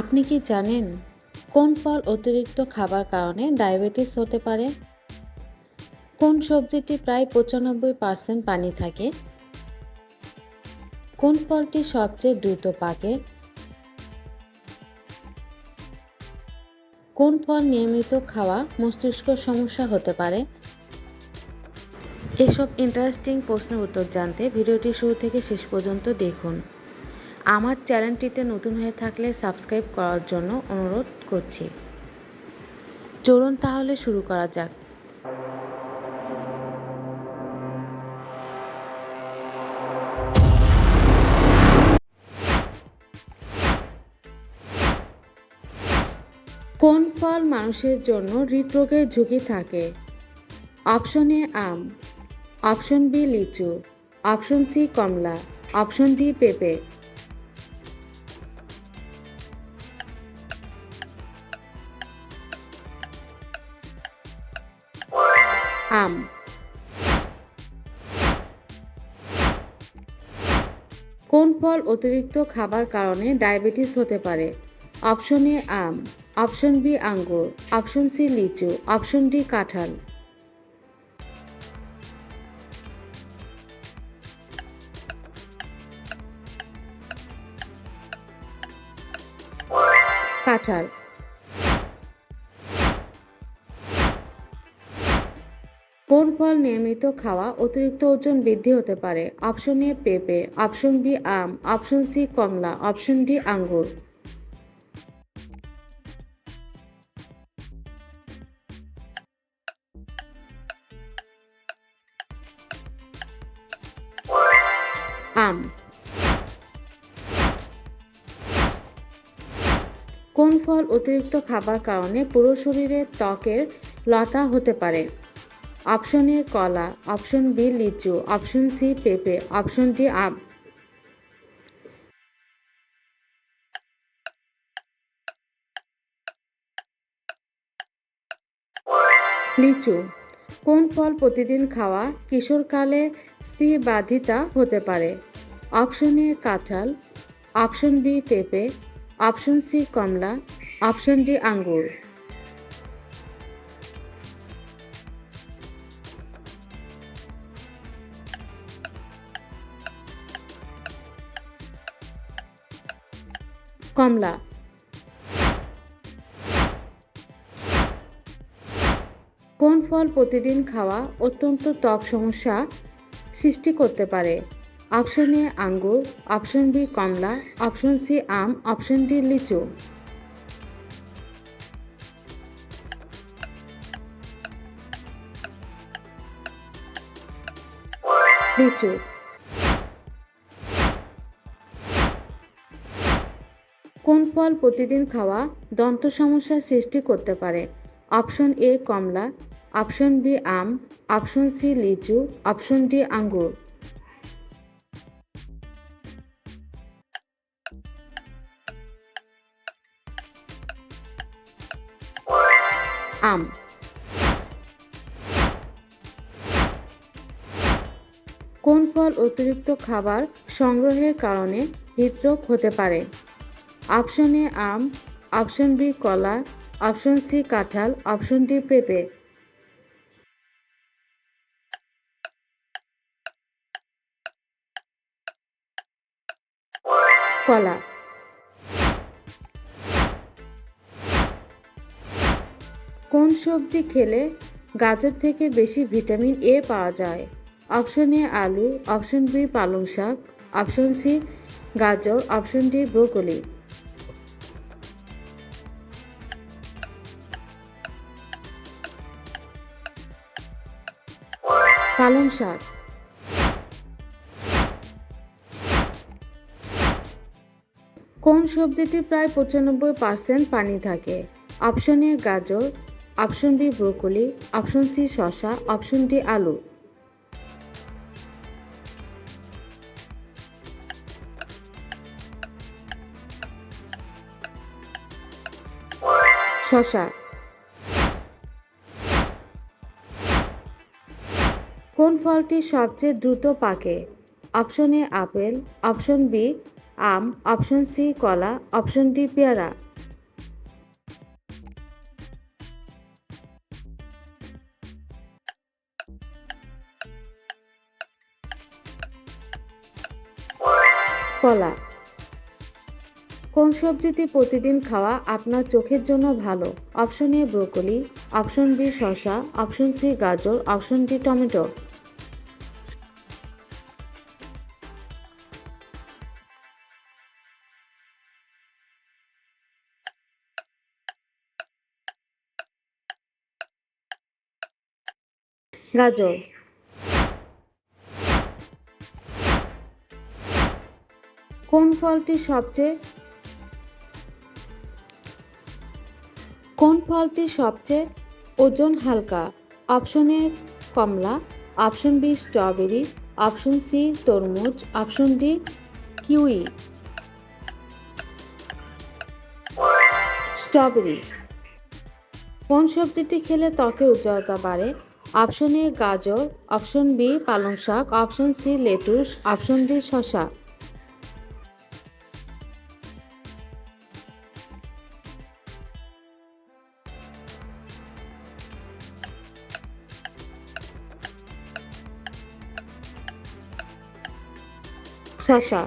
আপনি কি জানেন কোন ফল অতিরিক্ত খাবার কারণে ডায়াবেটিস হতে পারে? কোন সবজিটি প্রায় পঁচানব্বই পার্সেন্ট পানি থাকে? কোন ফলটি সবচেয়ে দ্রুত পাকে? কোন ফল নিয়মিত খাওয়া মস্তিষ্ক সমস্যা হতে পারে? এসব ইন্টারেস্টিং প্রশ্নের উত্তর জানতে ভিডিওটি শুরু থেকে শেষ পর্যন্ত দেখুন। আমার চ্যানেলটিতে নতুন হয়ে থাকলে সাবস্ক্রাইব করার জন্য অনুরোধ করছি। চলুন তাহলে শুরু করা যাক। কোন ফল মানুষের জন্য হৃদরোগের ঝুঁকি থাকে? অপশন এ আম, অপশন বি লিচু, অপশন সি কমলা, অপশন ডি পেঁপে। আম। কোন ফল অতিরিক্ত খাবার কারণে ডায়াবেটিস হতে পারে? অপশন এ আম, অপশন বি আঙ্গুর, অপশন সি লিচু, অপশন ডি কাঁঠাল। কাঁঠাল। কোন ফল নিয়মিত খাওয়া অতিরিক্ত ওজন বৃদ্ধি হতে পারে? অপশন এ পেঁপে, অপশন বি আম, অপশন সি কমলা, অপশন ডি আঙ্গুর। আম। কোন ফল অতিরিক্ত খাবার কারণে পুরো শরীরে ত্বকের লতা হতে পারে? অপশন এ কলা, অপশন বি লিচু, অপশন সি পেঁপে, অপশন ডি আম। লিচু, কোন ফল প্রতিদিন খাওয়া কিশোরকালে স্থিরবাধিতা হতে পারে? অপশন এ কাঁঠাল, অপশন বি পেঁপে, অপশন সি কমলা, অপশন ডি আঙ্গুর। কমলা। কোন ফল প্রতিদিন খাওয়া অত্যন্ত ত্বক সমস্যা সৃষ্টি করতে পারে? অপশন এ আঙ্গুর, অপশন বি কমলা, অপশন সি আম, অপশন ডি লিচু। লিচু। ফল প্রতিদিন খাওয়া দন্ত সমস্যার সৃষ্টি করতে পারে। অপশন এ কমলা, অপশন বি আম, অপশন সি লিচু, অপশন ডি আঙ্গুর। আম। কোন ফল অতিরিক্ত খাবার সংগ্রহের কারণে হৃদরোগ হতে পারে? অপশন এ আম, অপশন বি কলা, অপশন সি কাঁঠাল, অপশন ডি পেঁপে। কলা। কোন সবজি খেলে গাজর থেকে বেশি ভিটামিন এ পাওয়া যায়? অপশন এ আলু, অপশন বি পালং শাক, অপশন সি গাজর, অপশন ডি ব্রোকলি। পালং শাক। কোন সবজিটি প্রায় পঁচানব্বই পার্সেন্ট পানি থাকে? অপশন এ গাজর, option B broccoli, option C শসা, অপশন ডি আলু। শসা ফলটি সবচেয়ে দ্রুত পাকে। Option A apple, option B um, option C কলা, অপশন ডি পেয়ারা। কলা। কোন সবজিটি প্রতিদিন খাওয়া আপনার চোখের জন্য ভালো? Option A broccoli, option B শসা, অপশন সি গাজর, অপশন ডি টমেটো। গাজর। কোন ফলটি সবচেয়ে কোন ফলটি সবচেয়ে ওজন হালকা? Option A Kamala, option B strawberry, option C তরমুজ, অপশন ডি কিউই। স্ট্রবেরি। কোন সবজিটি খেলে ত্বকের উজ্জ্বলতা বাড়ে? অপশন এ গাজর অপশন বি পালং শাক option C lettuce option D শশা শসা।